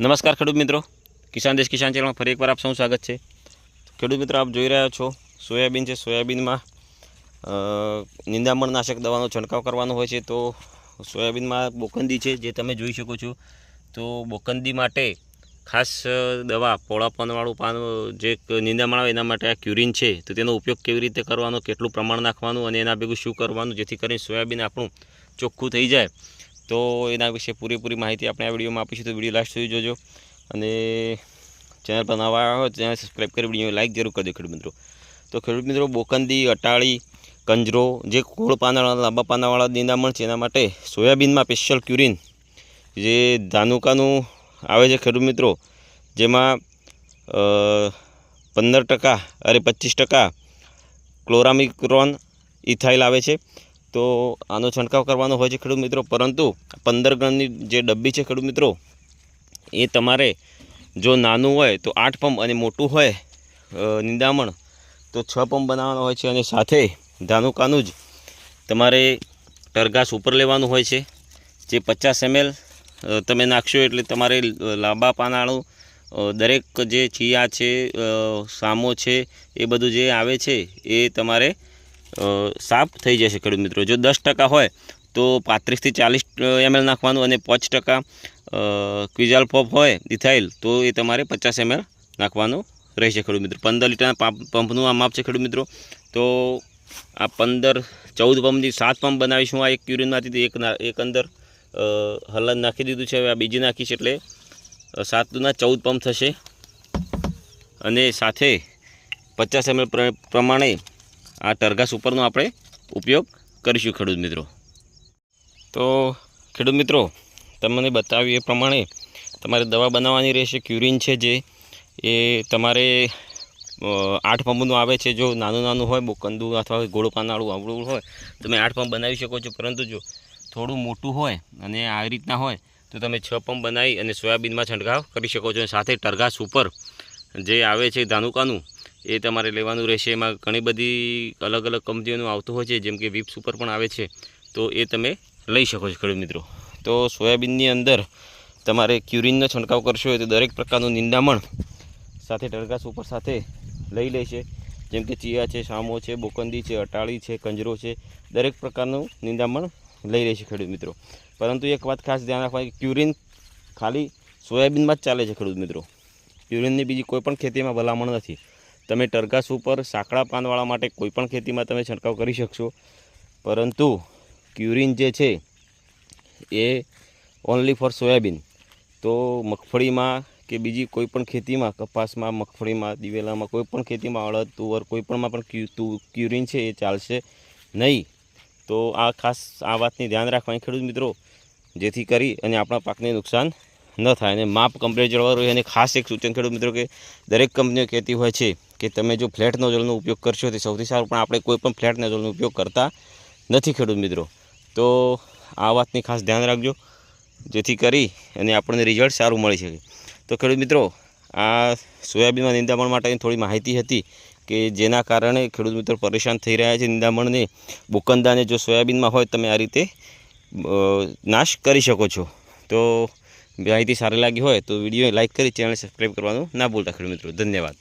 નમસ્કાર ખેડૂત મિત્રો. કિસાન દેશ કિસાન ચેનલમાં ફરી એકવાર આપ સૌનું સ્વાગત છે. ખેડૂત મિત્રો, આપ જોઈ રહ્યા છો, સોયાબીન છે. સોયાબીનમાં નિંદામણનાશક નિંદામણ નાશક દવાનો છંટકાવ કરવાનો હોય છે. તો સોયાબીનમાં બોકંદી છે, જે તમે જોઈ શકો છો. તો બોકંદી માટે ખાસ દવા, પોળા પાનવાળું પાન, જે નિંદામણ આવે એના માટે આ ક્યુરિન છે. તો તેનો ઉપયોગ કેવી રીતે કરવાનો, કેટલું પ્રમાણ નાખવાનું અને એના ભેગું શું કરવાનું, જેથી કરીને સોયાબીન આપણું ચોખ્ખું થઈ જાય. તો એના વિશે પૂરેપૂરી માહિતી આપણે આ વિડીયોમાં આપીશું. તો વીડિયો લાસ્ટ સુધી જોજો. અને ચેનલ પર નવા આવ્યા હોય ચેનલ સબસ્ક્રાઈબ કરી વીડિયો લાઈક જરૂર કરજો ખેડૂત મિત્રો. તો ખેડૂત મિત્રો, બોકંદી, અટાળી, કંજરો, જે કોળ પાનાવાળા લાંબા પાનાવાળા નિંદામણ છે, એના માટે સોયાબીનમાં સ્પેશિયલ ક્યુરિન જે ધાનુકાનું આવે છે ખેડૂત મિત્રો, જેમાં પંદર ટકા અરે પચીસ ટકા ક્લોરામિક્રોન ઇથાઇલ આવે છે. તો આનો છંટકાવ કરવાનો હોય છે ખેડૂત મિત્રો. પરંતુ પંદર ગ્રામની જે ડબ્બી છે ખેડૂત મિત્રો, એ તમારે જો નાનું હોય તો આઠ પંપ અને મોટું હોય નિંદામણ, તો છ પંપ બનાવવાનો હોય છે અને સાથે ધાનુકાનું જ તમારે ટરઘાસ ઉપર લેવાનું હોય છે. જે પચાસ એમએલ તમે નાખશો એટલે તમારે લાંબા પાનાળું દરેક જે ચિયા છે સામો છે, એ બધું જે આવે છે, એ તમારે સાફ થઈ જશે ખેડૂત મિત્રો. જો દસ ટકા હોય, તો પાંત્રીસથી ચાલીસ એમએલ નાખવાનું અને પાંચ ટકા ક્વિઝાલ પંપ હોય, ઇથાઇલ, તો એ તમારે પચાસ એમએલ નાખવાનું રહેશે ખેડૂત મિત્રો. પંદર લીટરના પાપ- પંપનું આ માપ છે ખેડૂત મિત્રો. તો આ પંદર, ચૌદ પંપની સાત પંપ બનાવીશું. આ એક યુરિનમાંથી એક એક અંદર હલન નાખી દીધું છે. હવે આ બીજી નાખીશ એટલે સાતના ચૌદ પંપ થશે. અને સાથે પચાસ એમએલ પ્રમાણે આ ટરઘાસ ઉપરનો આપણે ઉપયોગ કરીશું, ખેડૂત મિત્રો. તો, ખેડૂત મિત્રો, તમને બતાવ્યું એ પ્રમાણે તમારે દવા બનાવવાની રહેશે. ક્યુરિન છે જે, એ તમારે આઠ પંપનું આવે છે. જો નાનું નાનું હોય, બોકંદુ અથવા ગોળ પાનાળું આવડું હોય, તમે આઠ પંપ બનાવી શકો છો. પરંતુ જો થોડું મોટું હોય અને આ રીતના હોય, તો તમે છ પંપ બનાવી અને સોયાબીનમાં છંટકાવ કરી શકો છો. સાથે ટરઘાસ ઉપર જે આવે છે ધાનુકાનું એ તમારે લેવાનું રહેશે. એમાં ઘણી બધી અલગ અલગ કંપનીઓનું આવતું હોય છે, જેમ કે વિપ્સ ઉપર પણ આવે છે. તો એ તમે લઈ શકો છો ખેડૂત મિત્રો. તો સોયાબીનની અંદર તમારે ક્યુરિનનો છંટકાવ કરશો તો દરેક પ્રકારનું નિંદામણ સાથે ટળગાસ ઉપર સાથે લઈ લેશે જેમ કે ચિયા છે, સામો છે, બોકંદી છે, અટાળી છે, કંજરો છે. દરેક પ્રકારનું નિંદામણ લઈ લેશે ખેડૂત મિત્રો. પરંતુ એક વાત ખાસ ધ્યાન રાખવાની ક્યુરિન ખાલી સોયાબીનમાં જ ચાલે છે ખેડૂત મિત્રો. ક્યુરિનની બીજી કોઈ પણ ખેતીમાં ભલામણ નથી. તમે ટરઘાસ ઉપર સાંકડા પાનવાળા માટે કોઈપણ ખેતીમાં તમે છંટકાવ કરી શકશો. પરંતુ ક્યુરિન જે છે, એ ઓનલી ફોર સોયાબીન તો મગફળીમાં કે બીજી કોઈપણ ખેતીમાં, કપાસમાં, મગફળીમાં, દિવેલામાં, કોઈ પણ ખેતીમાં, અડદ, તુવર કોઈપણમાં પણ ક્યુરિન છે, એ ચાલશે નહીં. તો આ ખાસ આ વાતની ધ્યાન રાખવાની ખેડૂત મિત્રો, જેથી કરી અને આપણા પાકને નુકસાન ન થાય અને માપ કમ્પ્લીટ જળવા રહ્યું અને ખાસ એક સૂચન ખેડૂત મિત્રો કે દરેક કંપનીઓ કહેતી હોય છે કે તમે જો ફ્લેટ નોઝલનો ઉપયોગ કરશો તો સૌથી સારું, પણ આપણે કોઈ પણ ફ્લેટ નોઝલનો ઉપયોગ કરતા નથી ખેડૂત મિત્રો. તો આ વાતની ખાસ ધ્યાન રાખજો, જેથી કરી અને આપણને રિઝલ્ટ સારું મળી શકે. તો ખેડૂત મિત્રો, આ સોયાબીનમાં નિંદામણ માટેની થોડી માહિતી હતી કે જેના કારણે ખેડૂત મિત્રો પરેશાન થઈ રહ્યા છે નિંદામણને. બુકંદાને જો સોયાબીનમાં હોય તમે આ રીતે નાશ કરી શકો છો. તો માહિતી સારી લાગી હોય તો વીડિયો લાઇક કરી ચેનલ સબસ્ક્રાઈબ કરવાનું ના ભૂલતા ખેડૂત મિત્રો. ધન્યવાદ.